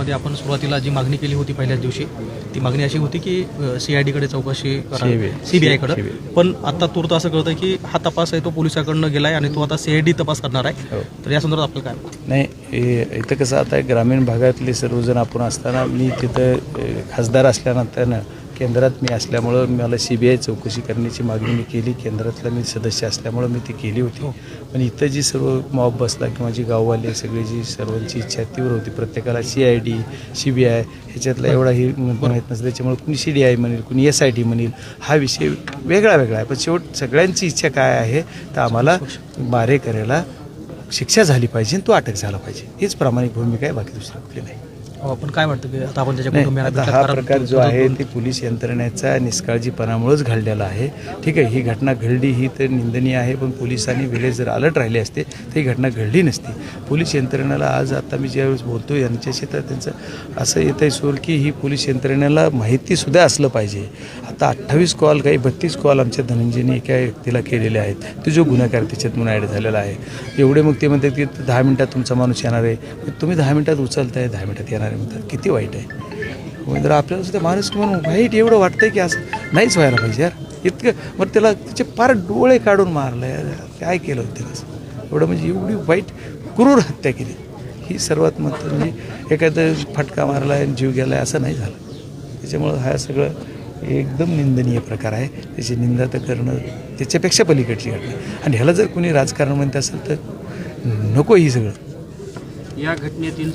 यामध्ये आपण सुरुवातीला जी मागणी केली होती पहिल्याच दिवशी ती मागणी अशी होती की सी आय डीकडे चौकशी. सीबीआयकडे पण आता तूर्त असं कळतं की हा तपास आहे तो पोलिसाकडनं गेलाय आणि तो आता सीआयडी तपास करणार आहे हो. तर या संदर्भात आपलं काय नाही इथं कसं आता ग्रामीण भागातले सर्वजण आपण असताना मी तिथं खासदार असल्यानंतर केंद्रात मी असल्यामुळं मला सी बी आय चौकशी करण्याची मागणी मी केली. केंद्रातला मी सदस्य असल्यामुळं मी ती केली होती. पण इथं जी सर्व मॉब बसला किंवा जी गाववाले सगळी जी सर्वांची इच्छा तीव्र होती. प्रत्येकाला C I D C B I ह्याच्यातला एवढा ही माहीत नसतं त्याच्यामुळे कुणी सी डी आय म्हणेल कुणी एस आय डी म्हणेल हा विषय वेगळा वेगळा आहे. पण शेवट सगळ्यांची इच्छा काय आहे तर आम्हाला मारेकऱ्याला शिक्षा झाली पाहिजे आणि तो अटक झाला पाहिजे. हीच प्रामाणिक भूमिका आहे बाकी दुसरी कुठली नाही. आपण काय वाटतं की आता आपण त्याच्या नाही कुटुंबियांना आता भेटत हा प्रकार जो आहे ते पोलीस यंत्रणेचा निष्काळजीपणामुळेच घडलेला आहे. ठीक आहे ही घटना घडली ही तर निंदनीय आहे पण पोलिसांनी वेळेस जर अलर्ट राहिले असते तर ही घटना घडली नसती. पोलीस यंत्रणेला आज आता मी ज्यावेळेस बोलतो यांच्याशी तर त्यांचं असं येत आहे सोल की ही पोलीस यंत्रणेला माहितीसुद्धा असलं पाहिजे. आता अठ्ठावीस कॉल काही बत्तीस कॉल आमच्या धनंजयने एका व्यक्तीला केलेले आहेत. तो जो गुन्हेगार त्याच्यातून ॲड झालेला आहे. एवढे मग ते म्हणतात की दहा मिनटात तुमचा माणूस येणार आहे. तुम्ही दहा मिनटात उचलताय दहा मिनटात येणार आहे म्हणतात किती वाईट आहे. उमेदवार आपल्याला सुद्धा माणूस म्हणून वाईट एवढं वाटतं की असं नाहीच व्हायला पाहिजे यार. इतकं मग त्याला त्याचे फार डोळे काढून मारलं यार. काय केलं होतं त्याला एवढं म्हणजे एवढी वाईट क्रूर हत्या केली. ही सर्वात महत्त्व म्हणजे एखादं फटका मारला आणि जीव गेला आहे असं नाही झालं. त्याच्यामुळं हा सगळं एकदम निंदनीय प्रकार आहे. त्याची निंदा तर करणं त्याच्यापेक्षा पलीकडची घटना. आणि ह्याला जर कोणी राजकारण म्हणत असेल तर नको ही सगळं. या घटनेतील